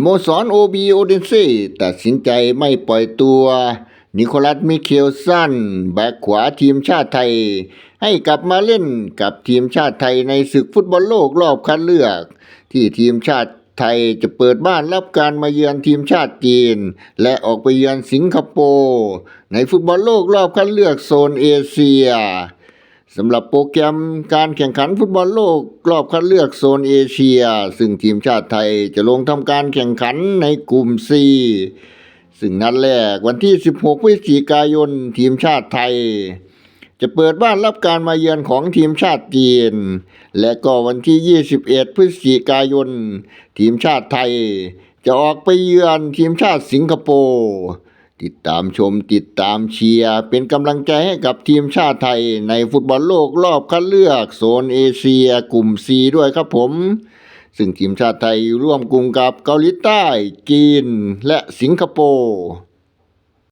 โมสรโอบีโอเดนเซตัดสินใจไม่ปล่อยตัว นิโคลัสมิเคลสันแบ็กขวาทีมชาติไทย ให้กลับมาเล่นกับทีมชาติไทยในศึกฟุตบอลโลกรอบคัดเลือก ที่ทีมชาติไทยจะเปิดบ้านรับการมาเยือนทีมชาติจีน และออกไปเยือนสิงคโปร์ในฟุตบอลโลกรอบคัดเลือกโซนเอเชีย สำหรับโปรแกรมการแข่งขันฟุตบอลโลกรอบคัดเลือกโซนเอเชีย ซึ่งทีมชาติไทยจะลงทำการแข่งขันในกลุ่ม C ซึ่งนัดแรกวันที่ 16 พฤศจิกายน ทีมชาติไทย จะเปิดบ้านรับการมาเยือนของทีมชาติจีน และก็วันที่ 21 พฤศจิกายน ทีมชาติไทย จะออกไปเยือนทีมชาติสิงคโปร์ ติดตามชมติดตามเชียร์ เป็นกำลังใจให้กับทีมชาติไทยในฟุตบอลโลกรอบคัดเลือก โซนเอเชียกลุ่ม C ด้วยครับผม ซึ่งทีมชาติไทยร่วมกลุ่มกับเกาหลีใต้ จีน และสิงคโปร์